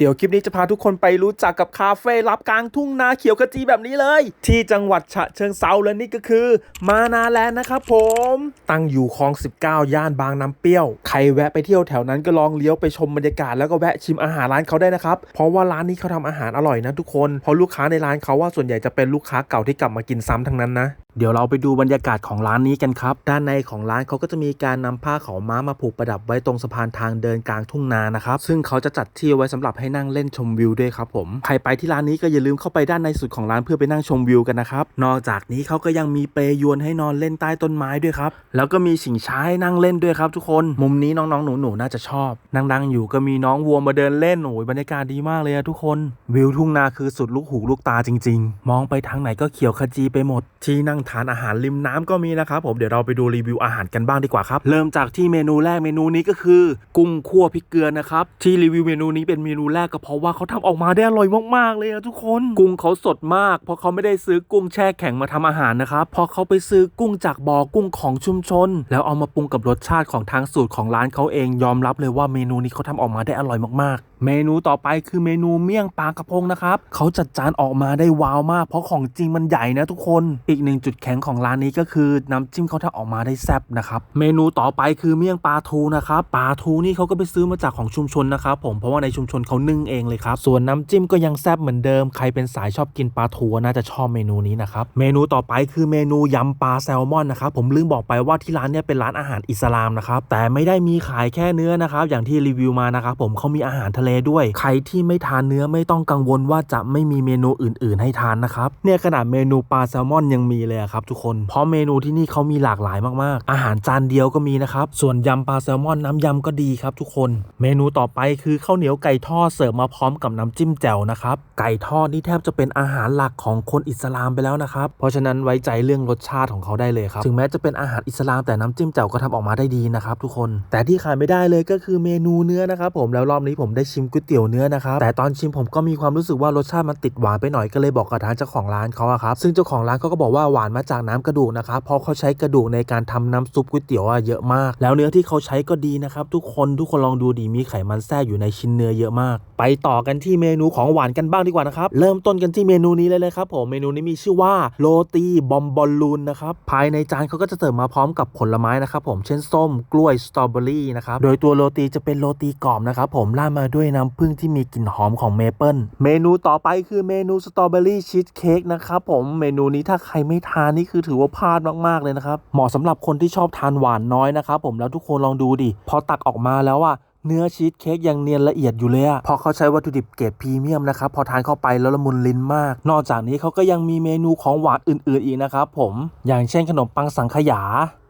เดี๋ยวคลิปนี้จะพาทุกคนไปรู้จักกับคาเฟ่ลับกลางทุ่งนาเขียวขจีแบบนี้เลย ที่จังหวัดฉะเชิงเซาและนี่ก็คือ มานาแลนด์นะครับผม ตั้งอยู่คลอง 19 ย่านบางน้ำเปรี้ยว ใครแวะไปเที่ยวแถวนั้นก็ลองเลี้ยวไปชมบรรยากาศแล้วก็แวะชิมอาหารร้านเขาได้นะครับ เพราะว่าร้านนี้เขาทำอาหารอร่อยนะทุกคนเพราะลูกค้าในร้านเขาว่าส่วนใหญ่จะเป็นลูกค้าเก่าที่กลับมากินซ้ำทั้งนั้นนะเดี๋ยวเราไปดูบรรยากาศของร้านนี้กันครับ ด้านในของร้านเขาก็จะมีการนำผ้าขาวม้ามาผูกประดับไว้ตรงสะพานทางเดินกลางทุ่งนานะครับ ซึ่งเขาจะจัดที่ไว้สำหรับให้นั่งเล่นชมวิวด้วยครับผม ใครไปที่ร้านนี้ก็อย่าลืมเข้าไปด้านในสุดของร้านเพื่อไปนั่งชมวิวกันนะครับ นอกจากนี้เขาก็ยังมีเปลยวนให้นอนเล่นใต้ต้นไม้ด้วยครับ แล้วก็มีสิงช้าให้นั่งเล่นด้วยครับทุกคน มุมนี้น้องๆหนูๆน่าจะชอบนั่งๆอยู่ก็มีน้องวัวมาเดินเล่นโอ้ยบรรยากาศดีมากเลยอะทุกคน วิวทุ่งนาคือสุดลูกหูลูกตาจริง ๆ มองไปทางไหนก็เขียวขจีไปหมดที่นั่งทานอาหารริมน้ำก็มีนะครับผมเดี๋ยวเราไปดูรีวิวอาหารกันบ้างดีกว่าครับ เริ่มจากที่เมนูแรกเมนูนี้ก็คือ กุ้งคั่วพริกเกลือนะครับที่รีวิวเมนูนี้เป็นเมนูแรกก็เพราะว่าเขาทำออกมาได้อร่อยมากๆเลยอะทุกคนกุ้งเขาสดมาก เพราะเขาไม่ได้ซื้อกุ้งแช่แข็งมาทำอาหารนะครับเพราะเขาไปซื้อกุ้งจากบ่อกุ้งของชุมชน แล้วเอามาปรุงกับรสชาติของทางสูตรของร้านเขาเองยอมรับเลยว่าเมนูนี้เขาทำออกมาได้อร่อยมากๆ เมนูต่อไปคือเมนูเมี่ยงปลากระพงนะครับเขาจัดจานออกมาได้ว้าวมาก เพราะของจริงมันใหญ่นะทุกคนอีกหนึ่งจุดแข็งของร้านนี้ก็คือน้ำจิ้มเขาทำออกมาได้แซ่บนะครับเมนูต่อไปคือเมี่ยงปลาทูนะครับปลาทูนี่เขาก็ไปซื้อมาจากของชุมชนนะครับผมเพราะว่าในชุมชนเขานึ่งเองเลยครับส่วนน้ำจิ้มก็ยังแซ่บเหมือนเดิมใครเป็นสายชอบกินปลาทูน่าจะชอบเมนูนี้นะครับเมนูต่อไปคือเมนูยำปลาแซลมอนนะครับผมลืมบอกไปว่าที่ร้านเนี่ยเป็นร้านอาหารอิสลามนะครับแต่ไม่ได้มีขายแค่เนื้อนะครับอย่างที่รีวิวมานะครับผมเขามีอาหารทะเลด้วย ใครที่ไม่ทานเนื้อไม่ต้องกังวลว่าจะไม่มีเมนูอื่น ๆ ให้ทานนะครับเนี่ยขนาดเมนูปลาแซลมอนยังมีเลยครับทุกคนเพราะเมนูที่นี่เขามีหลากหลายมากๆ อาหารจานเดียวก็มีนะครับส่วนยำปลาแซลมอนน้ำยำก็ดีครับทุกคน เมนูต่อไปคือข้าวเหนียวไก่ทอดเสิร์ฟมาพร้อมกับน้ำจิ้มแจ่วนะครับไก่ทอดนี่แทบจะเป็นอาหารหลักของคนอิสลามไปแล้วนะครับเพราะฉะนั้นไว้ใจเรื่องรสชาติของเขาได้เลยครับถึงแม้จะเป็นอาหารอิสลามแต่น้ำจิ้มแจ่วก็ทำออกมาได้ดีนะครับทุกคน แต่ที่ขาดไม่ได้เลยก็คือเมนูเนื้อนะครับผมแล้วรอบนี้ผมได้ชิมก๋วยเตี๋ยวเนื้อนะครับแต่ตอนชิมผมก็มีความรู้สึกว่ารสชาติมันติดหวานไปหน่อยก็เลยบอกกับทางเจ้าของร้านเขาอะครับซึ่งเจ้าของร้านเขาก็บอกว่าหวานมาจากน้ำกระดูกนะครับเพราะเขาใช้กระดูกในการทำน้ำซุปก๋วยเตี๋ยวอะเยอะมาก แล้วเนื้อที่เขาใช้ก็ดีนะครับทุกคนทุกคนลองดูดีมีไขมันแทรกอยู่ในชิ้นเนื้อเยอะมาก ไปต่อกันที่เมนูของหวานกันบ้างดีกว่านะครับเริ่มต้นกันที่เมนูนี้เลยเลยครับผมเมนูนี้มีชื่อว่าโรตีบอมบอลลูนนะครับภายในจานเขาก็จะเสิร์ฟมาพร้อมกับผลไม้นะครับผมเช่นส้มกล้วยสตรอเบอรี่นะครับโดยตัวโรตีจะเป็นโรตีกรอบนะครับผมราดมาด้วยน้ำผึ้งที่มีกลิ่นหอมของเมเปิลเมนูต่อไปคือเมนูสตรอเบอรี่ชีสเค้กนะครับผมเมนูนี้ถ้าใครไม่ทานนี่คือถือว่าพลาดมากๆเลยนะครับเหมาะสำหรับคนที่ชอบทานหวานน้อยนะครับผมแล้วทุกคนลองดูดิพอตักออกมาแล้วอะเนื้อชีสเค้กยังเนียนละเอียดอยู่เลยอะพราะเขาใช้วัตถุดิบเกรดพรีเมียมนะครับ พอทานเข้าไปแล้วละมุนลิ้นมาก นอกจากนี้เขาก็ยังมีเมนูของหวานอื่น ๆ อีกนะครับผม อย่างเช่นขนมปังสังขยา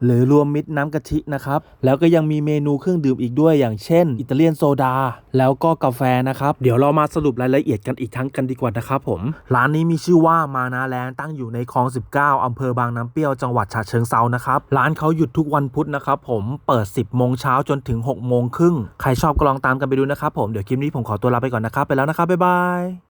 หรือรวมมิตรน้ำกะทินะครับ แล้วก็ยังมีเมนูเครื่องดื่มอีกด้วยอย่างเช่น อิตาเลียนโซดา แล้วก็กาแฟนะครับ เดี๋ยวเรามาสรุปรายละเอียดกันอีกครั้งกันดีกว่านะครับผม ร้านนี้มีชื่อว่ามานาแลนตั้งอยู่ในคลอง 19อำเภอบางน้ำเปรี้ยวจังหวัดฉะเชิงเซานะครับ ร้านเขาหยุดทุกวันพุธนะครับผมเปิด 10โมงเช้าจนถึง6โมงครึ่งใครชอบก็ลองตามกันไปดูนะครับผมเดี๋ยวคลิปนี้ผมขอตัวลาไปก่อนนะครับไปแล้วนะครับบ๊ายบาย